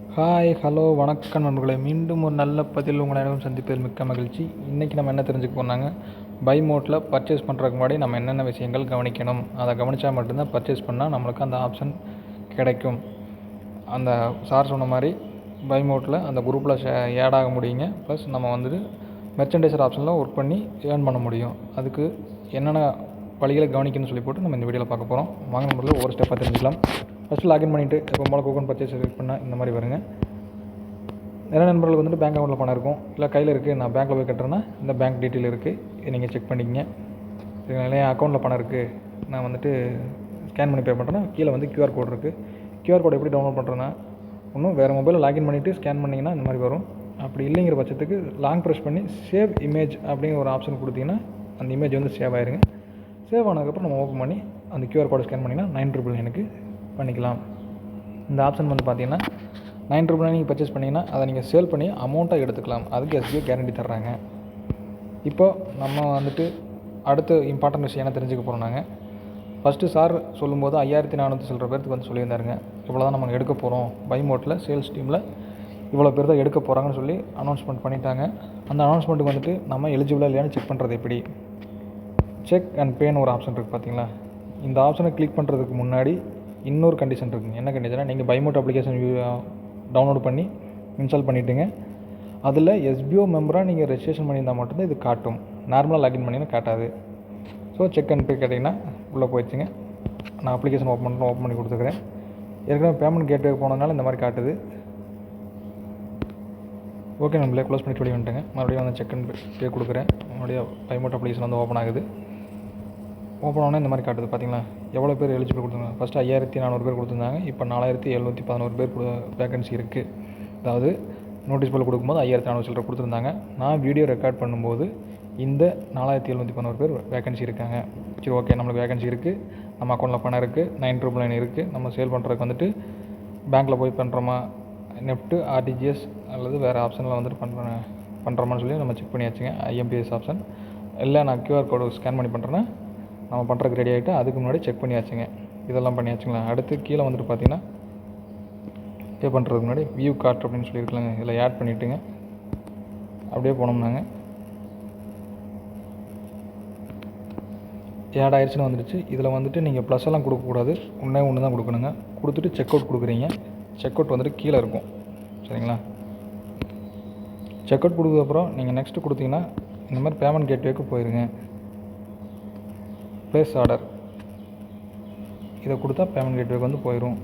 Hi hello வணக்கம் நண்பர்களே. மீண்டும் ஒரு நல்ல பதில் உங்களை அனைவரும் சந்திப்பதில் மிக்க மகிழ்ச்சி. இன்றைக்கி நம்ம என்ன தெரிஞ்சுக்க போனாங்க பை மோட்டில் பர்ச்சேஸ் பண்ணுறதுக்கு முன்னாடி நம்ம என்னென்ன விஷயங்கள் கவனிக்கணும்? அதை கவனித்தா மட்டும்தான் பர்ச்சேஸ் பண்ணால் நம்மளுக்கு அந்த ஆப்ஷன் கிடைக்கும். அந்த சார் சொன்ன மாதிரி பை மோட்டில் அந்த குரூப்பில் ஆட் ஆக முடியுங்க. ப்ளஸ் நம்ம வந்துட்டு மெர்ச்சன்டைசர் ஆப்ஷனில் ஒர்க் பண்ணி ஏர்ன் பண்ண முடியும். அதுக்கு என்னென்ன வழிகளை கவனிக்கணும்னு சொல்லி போட்டு நம்ம இந்த வீடியோவில் பார்க்க போகிறோம் வாங்க நம்பரில் ஒரு ஸ்டெப்பாக தெரிஞ்சுக்கலாம். ஃபஸ்ட்டு லாகின் பண்ணிவிட்டு இப்போ போல கூப்பன் பர்ச்சேஸ் செலக்ட் பண்ணால் இந்த மாதிரி வருங்க. நிறைய நண்பர்களுக்கு வந்துட்டு பேங்க் அக்கௌண்ட்டில் பணம் இருக்கும். இல்லை கையில் இருக்குது நான் பேங்க்கில் போய் கட்டுறேன்னா இந்த பேங்க் டீட்டெயில் இருக்குது இதை நீங்கள் செக் பண்ணிக்கங்க. இல்லை என் அக்கௌண்ட்டில் பணம் இருக்குது நான் வந்துட்டு ஸ்கேன் பண்ணி பே பண்ணுறேன்னா கீழே வந்து கியூஆர் கோட் இருக்குது க்யூஆர் கோட் எப்படி டவுன்லோட் பண்ணுறேன்னா ஒன்றும் வேறு மொபைலில் லாகின் பண்ணிவிட்டு ஸ்கேன் பண்ணிங்கன்னா இந்த மாதிரி வரும். அப்படி இல்லைங்கிற பட்சத்துக்கு லாங் ப்ரெஸ் பண்ணி சேவ் இமேஜ் அப்படிங்கிற ஒரு ஆப்ஷன் கொடுத்தீங்கன்னா அந்த இமேஜ் வந்து சேவ் ஆயிருங்க. சேவ் ஆனதுக்கப்புறம் நம்ம ஓப்பன் பண்ணி அந்த கியூஆர் கோடை ஸ்கேன் பண்ணிங்கன்னா நைன் ட்ரிபிள் எனக்கு பண்ணிக்கலாம். இந்த ஆப்ஷன் வந்து பார்த்தீங்கன்னா நைன் ட்ரிபிள் நீங்கள் பர்ச்சேஸ் பண்ணிங்கன்னா அதை நீங்கள் சேல் பண்ணி அமௌண்ட்டாக எடுத்துக்கலாம். அதுக்கு எஸ்பிஐ கேரண்டி தர்றாங்க. இப்போது நம்ம வந்துட்டு அடுத்த இம்பார்ட்டன்ட் விஷயம் என்ன தெரிஞ்சுக்க போகிறோம் நாங்கள் ஃபஸ்ட்டு சார் சொல்லும்போது ஐயாயிரத்தி நானூற்றி சொல்கிற பேருக்கு வந்து சொல்லியிருந்தாருங்க. இவ்வளோ தான் நம்ம எடுக்க போகிறோம் பை மோட்டில் சேல்ஸ் டீமில் இவ்வளோ பேர் தான் எடுக்க போகிறாங்கன்னு சொல்லி அனௌன்ஸ்மெண்ட் பண்ணிட்டாங்க. அந்த அனௌன்ஸ்மெண்ட்டுக்கு வந்துட்டு நம்ம எலிஜிபிளாக இல்லையான்னு செக் பண்ணுறது எப்படி? செக் அண்ட் பேன்னு ஒரு ஆப்ஷன் இருக்குது பார்த்தீங்களா இந்த ஆப்ஷனை கிளிக் பண்ணுறதுக்கு முன்னாடி இன்னொரு கண்டிஷன் இருக்குங்க. என்ன கண்டிஷன்னா நீங்கள் பைமோட் அப்ளிகேஷன் டவுன்லோட் பண்ணி இன்ஸ்டால் பண்ணிவிட்டுங்க அதில் எஸ்பிஓ மெம்பராக நீங்கள் ரெஜிஸ்ட்ரேஷன் பண்ணியிருந்தால் மட்டும்தான் இது காட்டும். நார்மலாக லாகின் பண்ணிங்கன்னா காட்டாது. ஸோ செக் அண்ட் பே கேட்டிங்கன்னா உள்ளே போயிடுச்சுங்க. நான் அப்ளிகேஷன் ஓப்பன் பண்ண ஓப்பன் பண்ணி கொடுத்துக்கிறேன். ஏற்கனவே பேமெண்ட் கேட்வே போனதுனால இந்த மாதிரி காட்டுது. ஓகே நம்மளே க்ளோஸ் பண்ணி சொல்லி வந்துட்டேங்க. மறுபடியும் வந்து செக் அண்ட் பே கொடுக்குறேன். மறுபடியும் பைமோட் அப்ளிகேஷன் வந்து ஓப்பன் ஆகுது. ஓப்பன் ஆனால் இந்த மாதிரி காட்டுது பார்த்தீங்களா எவ்வளோ பேர் எலிஜிபிள் கொடுத்துருந்தாங்க? ஃபஸ்ட்டு ஐயாயிரத்தி நானூறு பேர் கொடுத்துருந்தாங்க. இப்போ நாலாயிரத்தி எழுநூற்றி பதினோரு பேர் வேகன்சி இருக்குது அதாவது நோட்டீஸ் போல் கொடுக்கும்போது ஐயாயிரத்தி நானூறு சில்லரை கொடுத்துருந்தாங்க. நான் வீடியோ ரெக்கார்ட் பண்ணும்போது இந்த நாலாயிரத்தி எழுநூற்றி பதினோரு பேர் வேகன்சி இருக்காங்க. சரி ஓகே நம்மளுக்கு வேகன்சி இருக்குது நம்ம அக்கௌண்ட்டில் பணம் இருக்குது நைன் ட்ரிபிள் நைன் இருக்குது நம்ம சேல் பண்ணுறதுக்கு வந்துட்டு பேங்க்கில் போய் பண்ணுறோமா நெஃப்ட்டு ஆர்டிஜிஎஸ் அல்லது வேறு ஆப்ஷனில் வந்துட்டு பண்ணுறேன் பண்ணுறோமான்னு சொல்லி நம்ம செக் பண்ணியாச்சுங்க. ஐஎம்பிஎஸ் ஆப்ஷன் இல்லை நான் கியூஆர் கோடு ஸ்கேன் பண்ணி பண்ணுறேன்னா நம்ம பண்ணுறதுக்கு ரெடி ஆகிட்டு அதுக்கு முன்னாடி செக் பண்ணியாச்சுங்க. இதெல்லாம் பண்ணியாச்சுங்களா? அடுத்து கீழே வந்துட்டு பார்த்தீங்கன்னா பே பண்ணுறதுக்கு முன்னாடி வியூ கார்ட் அப்படின்னு சொல்லியிருக்கலாங்க. இதில் ஆட் பண்ணிவிட்டுங்க அப்படியே போனோம்னாங்க. ஆட் ஆயிடுச்சுன்னு வந்துடுச்சு. இதில் வந்துட்டு நீங்கள் ப்ளஸ் எல்லாம் கொடுக்கக்கூடாது. ஒன்றே ஒன்று தான் கொடுக்கணுங்க. கொடுத்துட்டு செக் அவுட் கொடுக்குறீங்க. செக் அவுட் வந்துட்டு கீழே இருக்கும். சரிங்களா? செக் அவுட் கொடுத்ததுக்கப்புறம் நீங்கள் நெக்ஸ்ட்டு கொடுத்தீங்கன்னா இந்த மாதிரி பேமெண்ட் கேட்வேக்கு போயிருங்க. ப்ளேஸ் ஆர்டர் இதை கொடுத்தா பேமெண்ட் கேட்வேக்கு வந்து போயிடும்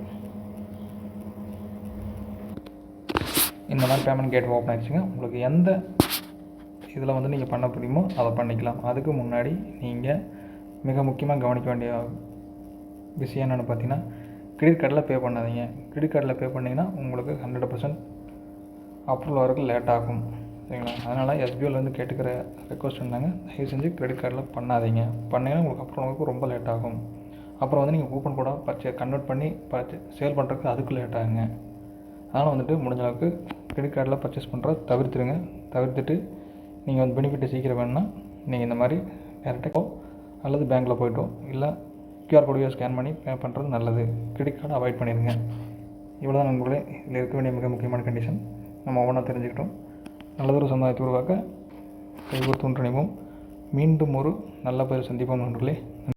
இந்த மாதிரி பேமெண்ட் கேட்வே ஓப்பன் ஆயிடுச்சுங்க. உங்களுக்கு எந்த இதில் வந்து நீங்கள் பண்ண முடியுமோ அதை பண்ணிக்கலாம். அதுக்கு முன்னாடி நீங்கள் மிக முக்கியமாக கவனிக்க வேண்டிய விஷயம் என்னென்னு பார்த்தீங்கன்னா கிரெடிட் கார்டில் பே பண்ணாதீங்க. கிரெடிட் கார்டில் பே பண்ணிங்கன்னா உங்களுக்கு ஹண்ட்ரட் பர்சன்ட் அப்ரூவல் வரக்கு லேட் ஆகும். சரிங்களா அதனால் எஸ்பிஐயில் வந்து கேட்டுக்கிற ரெக்வஸ்ட் இருந்தாங்க தயவு செஞ்சு கிரெடிட் கார்டில் பண்ணாதீங்க. பண்ணிங்கன்னா உங்களுக்கு அப்புறம் உங்களுக்கு ரொம்ப லேட் ஆகும். அப்புறம் வந்து நீங்கள் கூப்பன் கூட பர்ச்சே கன்வெர்ட் பண்ணி பர்ச்சே சேல் பண்ணுறதுக்கு அதுக்கு லேட் ஆகுங்க. அதனால் வந்துட்டு முடிஞ்ச அளவுக்கு கிரெடிட் கார்டில் பர்ச்சேஸ் பண்ணுறத தவிர்த்துருங்க. தவிர்த்துட்டு நீங்கள் வந்து பெனிஃபிட்டை சீக்கிரம் வேணும்னா நீங்கள் இந்த மாதிரி டேரெக்டாக அல்லது பேங்க்கில் போய்ட்டோம் இல்லை கியூஆர் கோடையோ ஸ்கேன் பண்ணி பே பண்ணுறது நல்லது. கிரெடிட் கார்டை அவாய்ட் பண்ணிடுங்க இவ்வளோ தான் நண்பர்களே. இதில் இருக்க வேண்டிய மிக முக்கியமான கண்டிஷன் நம்ம ஒவ்வொன்றா தெரிஞ்சுக்கிட்டோம். நல்லதொரு சமுதாயத்தை உருவாக்க கைகோர்த்து ஒன்றிணைவோம். மீண்டும் ஒரு நல்ல பேர் சந்திப்போம் நண்பர்களே.